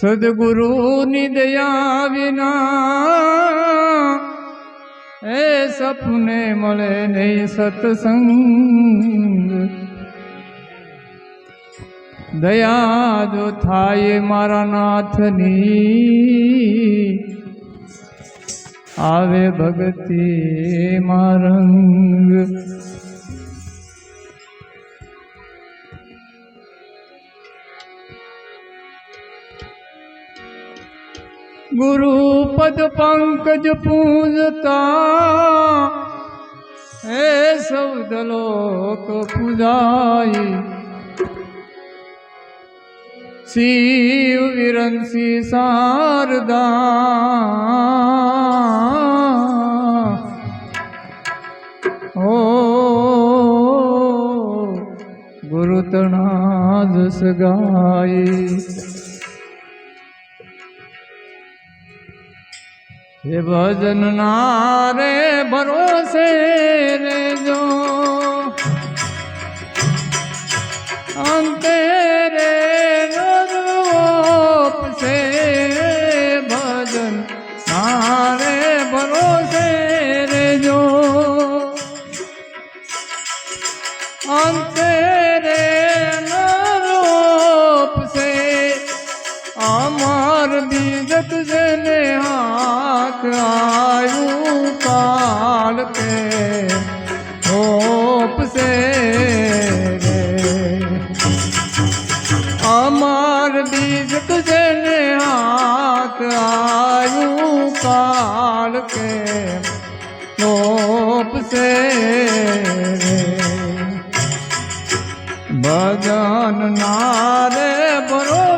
સદગુરુની દયા વિના એ સપને મળે નહીં સત્સંગ. દયા જો થાય મારા નાથની. આવે ભગતિ મારંગ. ગુરુ પદ પંકજ પૂજતા. હે સૌદ લોક પૂજાઈ શિવ વિરંસી શારદા. ઓ ગુરુ તણા જસ ગાય હે ભજન ના રે ભરોસે રેજો અંતે નારે ભરોસે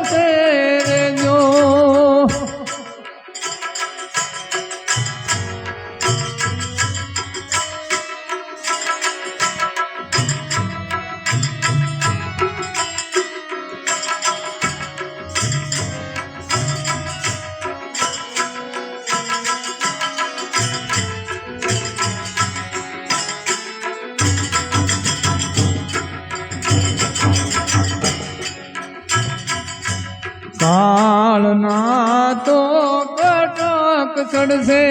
કાળના તો કટક ચડશે.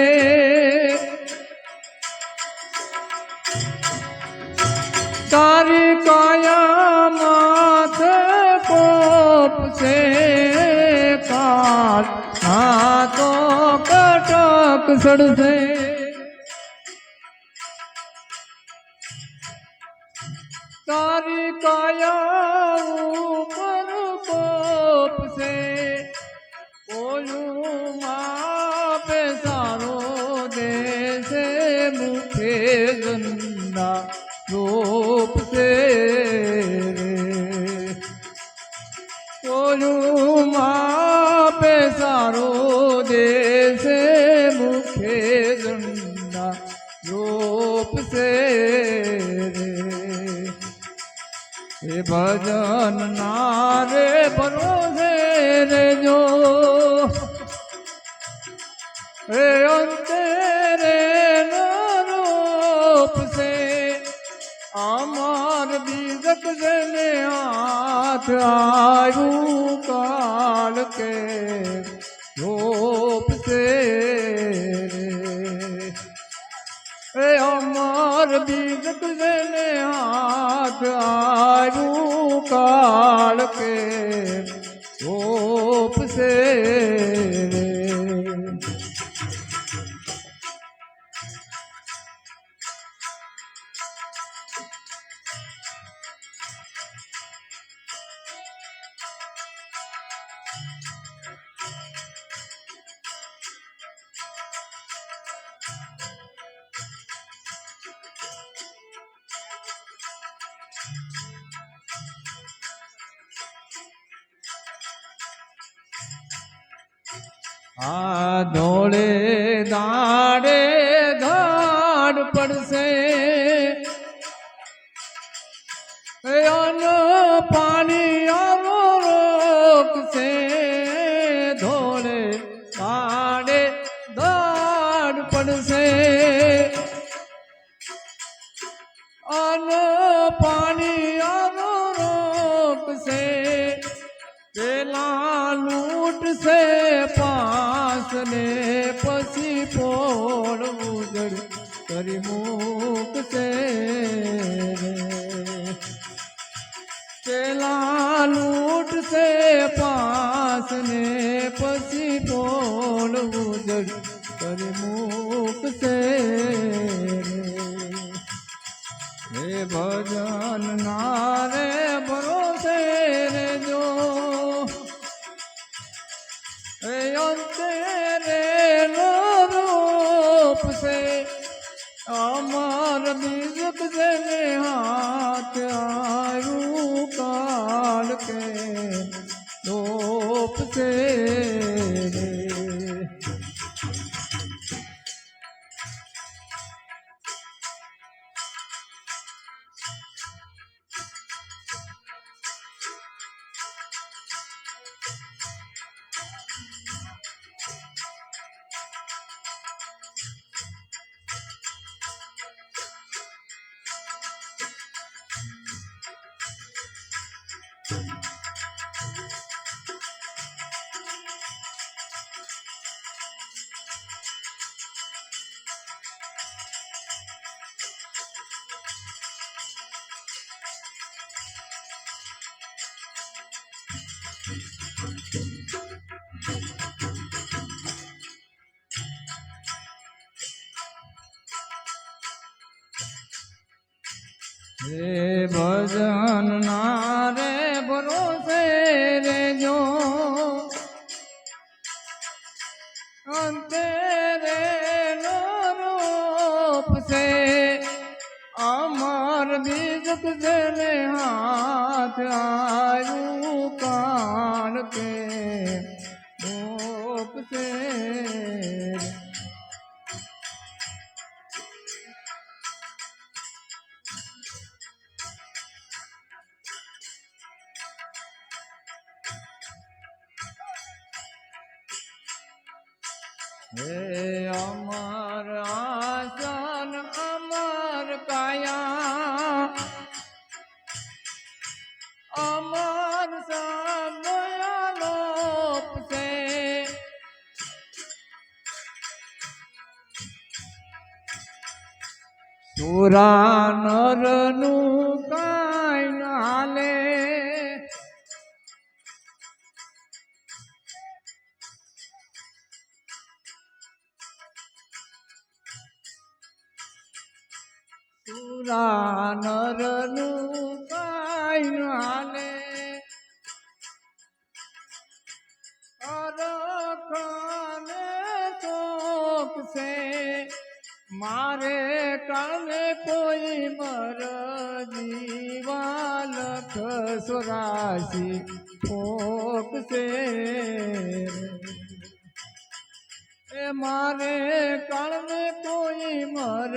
તારી કાયા માથે કોપશે પાર ના તો કટક ચડશે. તારી કાયા ઉપર ઓલું ભજન ના રે ભરોસે રેજો. રે અંતે રે નોપ સે અમાર બીજક જને હાથ આવ્યું કાલ કે રોપ સે રે. અમાર બીજક જને આવ્યું કાળ કે રૂપ સે આ ધોળે દાડે ધાડ પડશે. પાણી આનો રોકશે. ધોળે દાડે દાડ પડશે. અન પાણી આનો રોકશે. પેલા લૂંટ લૂંટશે ને પછી પોળ ઉજળ કરી મૂકશે રે. પેલા લૂંટશે પાસ ને પછી પોળ ઉજળ કરી મૂકશે હે ભજન, ના રે રે રે નો રૂપ છે. અમાર બીજક જને હાથ આયુ કાળ કે રૂપ છે. હે ભજન અમર બીજક જને હાથ આયુ કાન કે રૂપ હે અમર અમર સદયલોપ સુરાનરનું સુરા નરનું કાંઈ નાલે સુરા હાલે અરખને શોક છે મારે કાને કોઈ મર જીવા લખ સોરાશી ફોક છે એ મારે કાળને કોઈ મર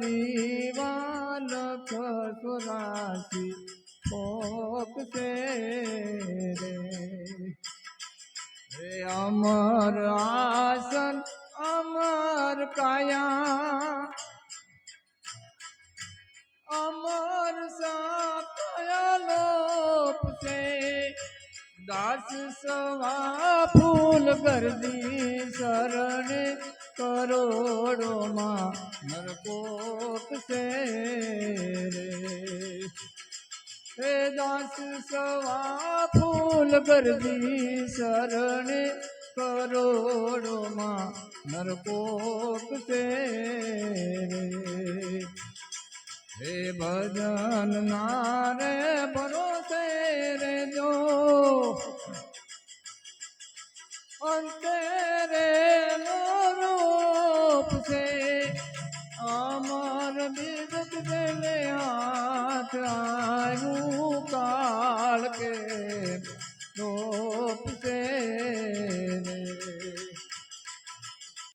જીવા લખ સોરાશી ફોક કે રે? હે અમર આસન, અમર કાયા. અમર સાપ છે. દાસ સવા ફૂલ ગરદી શરણે કરોડોમાં નરકોટ છે. હે સવા ફૂલ ગરદી શરણે કરોડોમાં નરકોક છે હે ભજન નારે ભરોસે રે જો અંતે રે નો છે. આયુ કાળ કે